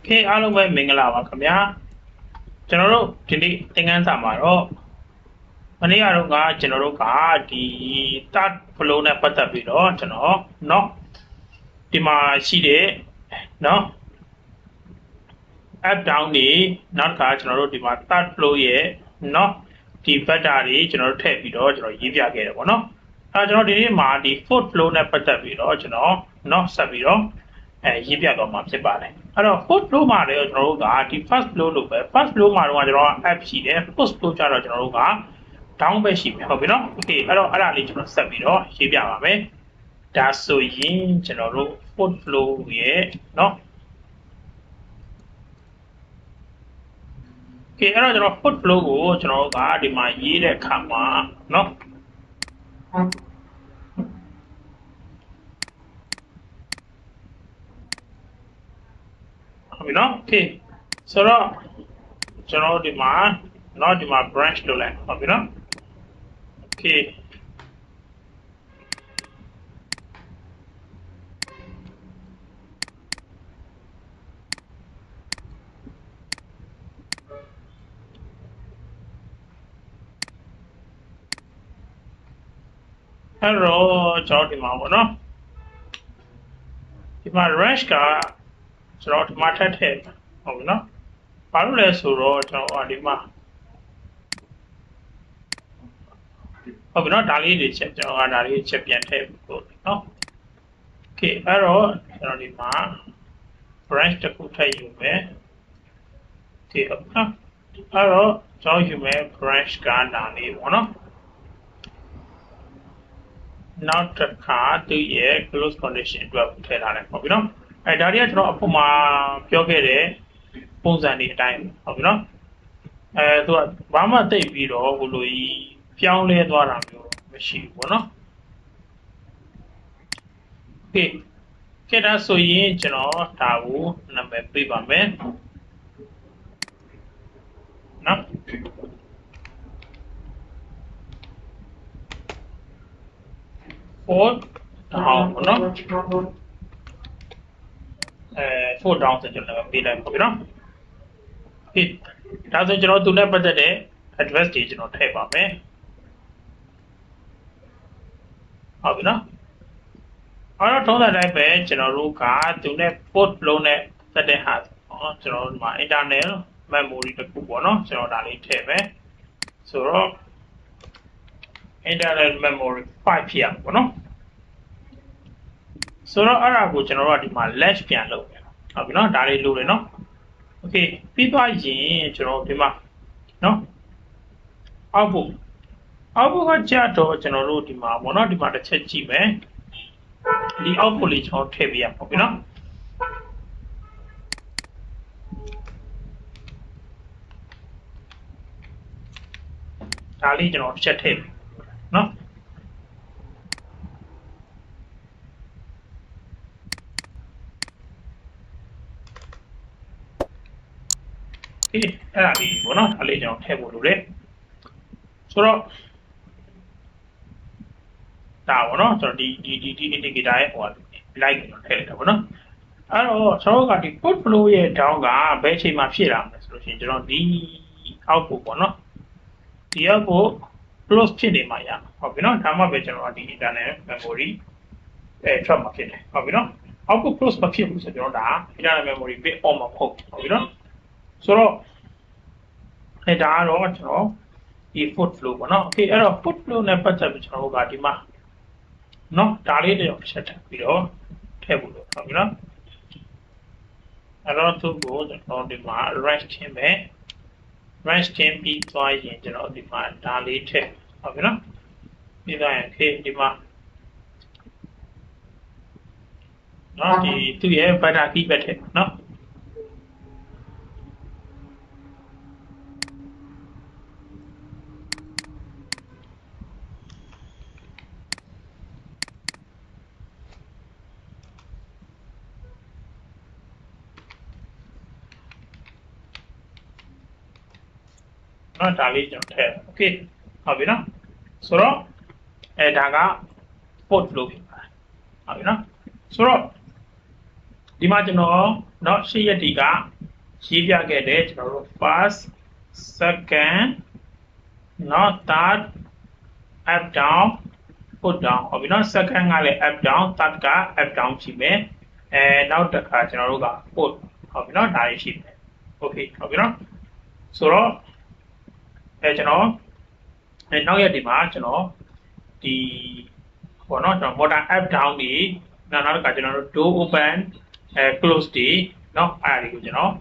โอเคအားလုံးပဲမင်္ဂလာပါခင်ဗျာကျွန်တော်တို့ဒီနေ့သင်ခန်းစာမှာတော့မနေ့ကတော့ကကျွန်တော်တို့ကဒီ start flow နဲ့ပတ်သက်ပြီးတော့ကျွန်တော်เนาะဒီမှာရှိတဲ့เนาะ up down တွေနောက်တစ်ခါကျွန်တော်တို့ဒီမှာ start flow ရဲ့เนาะဒီ vector တွေကျွန်တော်တို့ထည့်ပြီးတော့ကျွန်တော်ရေးပြခဲ့တယ်ပေါ့เนาะအဲကျွန်တော်ဒီနေ့မှာဒီ fourth flow နဲ့ပတ်သက်ပြီးတော့ကျွန်တော်เนาะဆက်ပြီးတော့အဲရေးပြတော့မှာဖြစ်ပါတယ် အဲ့တော့ fourth flow မှာလည်းကျွန်တော်တို့ကဒီ first flow လို့ပဲ first flow မှာတော့ကျွန်တော်က up ရှိတယ် fourth flow ကျတော့ကျွန်တော်တို့က down ပဲရှိမယ်ဟုတ်ပြီနော် okay အဲ့တော့အဲ့ဒါလေးကျွန်တော်ဆက်ပြီးတော့ရေးပြပါမယ်ဒါဆိုရင်ကျွန်တော်တို့ fourth flow ရဲ့เนาะ okay အဲ့တော့ကျွန်တော် fourth flow ကိုကျွန်တော်တို့ကဒီမှာရေးတဲ့အခါမှာเนาะ ဟုတ်ပြီနော် okay ဆိုတော့ကျွန်တော်တို့ဒီမှာเนาะဒီမှာ branch လုပ်လိုက်ဟုတ်ပြီနော် okay အဲ့တော့ကျွန်တော်ဒီမှာပေါ့နော်ဒီမှာ range က ကျွန်တော်ဒီမှာထပ်ထည့်ဟုတ်ပြီနော်ဘာလို့လဲဆိုတော့ကျွန်တော်ဒီမှာဟုတ်ပြီနော်ဒါလေးတွေချက်ကျွန်တော်ကဒါလေးချက်ပြန်ထည့်ဖို့နော် okay အဲ့တော့ကျွန်တော်ဒီမှာ branch တစ်ခုထည့်ယူမယ်ဒီဟုတ်နော်အဲ့တော့ကျွန်တော်ယူမယ် branch ကဒါလေးပေါ့နော်နောက်တစ်ခါသူ့ရဲ့ close condition အတွက်ထည့်ထားတယ်ဟုတ်ပြီနော် အဲဒါတွေကကျွန်တော်အဖို့မှာပြောခဲ့တဲ့ပုံစံတွေအတိုင်းဟုတ်ပြီနော်အဲသူကဘာမှတိတ်ပြီးတော့ဟိုလိုကြီးပြောင်းလဲသွားတာမျိုးမရှိဘူးပေါ့နော်ကဲကဲဒါဆိုရင်ကျွန်တော်ဒါကိုနာမည်ပေးပါမယ်နော်ပေါ်ဟောနော် အဲ four down ဆိုကျွန်တော်ပေးလိုက်ပါပြီနော်ဟိဒါဆိုကျွန်တော်သူနဲ့ပတ်သက်တဲ့ address တွေကျွန်တော်ထည့်ပါမယ်ဟုတ်ပြီနော်အဲ့တော့ထုံးတဲ့အတိုင်းပဲကျွန်တော်တို့ကသူနဲ့ port လုံးနဲ့သက်တဲ့ဟာဟောကျွန်တော်တို့ဒီမှာ internal memory တစ်ခုပေါ့နော်ကျွန်တော်ဒါလေးထည့်မယ်ဆိုတော့ internal memory 5ဖြစ်ရမှာပေါ့နော်ဆိုတော့အဲ့ဒါကိုကျွန်တော်တို့ကဒီမှာ latch ပြန်လုပ်မယ် ဟုတ်ပြီနော်ဒါလေးလုပ်တယ်နော် okay ပြီးသွားရင်ကျွန်တော်ဒီမှာနော် output output ကကြတော့ကျွန်တော်တို့ဒီမှာပေါ့နော်ဒီမှာတစ်ချက်ကြည့်မယ်ဒီ output လေးကျွန်တော်ထည့်ပေးရမှာပေါ့ပြီနော်ဒါလေးကျွန်တော်တစ်ချက်ထည့်ပေးနော် အေးအဲ့ဒါလေးပေါ့နော်ဒါလေးကျွန်တော်ထည့်ဖို့လိုတယ်ဆိုတော့ဒါပေါ့နော်ကျွန်တော်ဒီဒီဒီဒီ indicator ရဲ့ဟိုက like ကိုထည့်လိုက်တာပေါ့နော်အဲ့တော့ကျွန်တော်ကဒီ put flow ရဲ့ down ကဘယ်အချိန်မှာဖြစ်လာမလဲဆိုလို့ရှိရင်ကျွန်တော်ဒီ output ပေါ့နော်ဒီ output close ဖြစ်နေမှရဟုတ်ပြီနော်ဒါမှပဲကျွန်တော်ဒီ internal memory အဲ trap မှာဖြစ်တယ်ဟုတ်ပြီနော် output close မဖြစ်ဘူးဆိုတော့ကျွန်တော်ဒါ internal memory bit on မှာမဟုတ်ဘူးဟုတ်ပြီနော် ဆိုတော့အဲဒါကတော့ကျွန်တော်ဒီ foot flow ပေါ့နော် okay အဲ့တော့ foot flow နဲ့ပတ်သက်ပြီးကျွန်တော်တို့ကဒီမှာနော်ဒါလေးတယောက်ချက်ထပ်ပြီးတော့ထည့်ဖို့လို့ဟုတ်ပြီနော်အဲ့တော့သူ့ကိုကျွန်တော်ဒီမှာ rest ချင်းပဲ rest ချင်းပြီးသွားရင်ကျွန်တော်ဒီမှာဒါလေးထည့်ဟုတ်ပြီနော်ပြီးသွားရင် okay ဒီမှာနော်ဒီသူ့ရဲ့ beta key ပဲထည့်နော် နော်ဒါလေးကျွန်တော်ထည့်โอเคဟုတ်ပြီနော်ဆိုတော့အဲဒါက port flow ဖြစ်ပါတယ်ဟုတ်ပြီနော်ဆိုတော့ ဒီမှာကျွန်တော်เนาะရှေ့ရက်ဒီကရေးပြခဲ့တဲ့ကျွန်တော်တို့ first second เนาะ third up down put down ဟုတ်ပြီเนาะ second ကလည်း up down third က up down ရှိမယ်အဲနောက်တစ်ခါကျွန်တော်တို့က put ဟုတ်ပြီเนาะဒါရရှိမယ် okay ဟုတ်ပြီเนาะဆိုတော့ အဲကျွန်တော်အဲနောက်ရက်ဒီမှာကျွန်တော်ဒီပေါ့เนาะကျွန်တော် motor up down ဒီနောက်နောက်တစ်ခါကျွန်တော်တို့ door open အဲ close ဒီเนาะအဲ့ဒါတွေကိုကျွန်တော်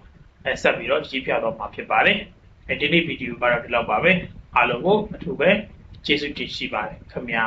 အဲဆက်ပြီးတော့ကြီးပြတော့မှာဖြစ်ပါတယ်အဲဒီနေ့ဗီဒီယိုကတော့ဒီလောက်ပါပဲအားလုံးကိုအထူးပဲကျေးဇူးတင်ရှိပါတယ်ခင်ဗျာ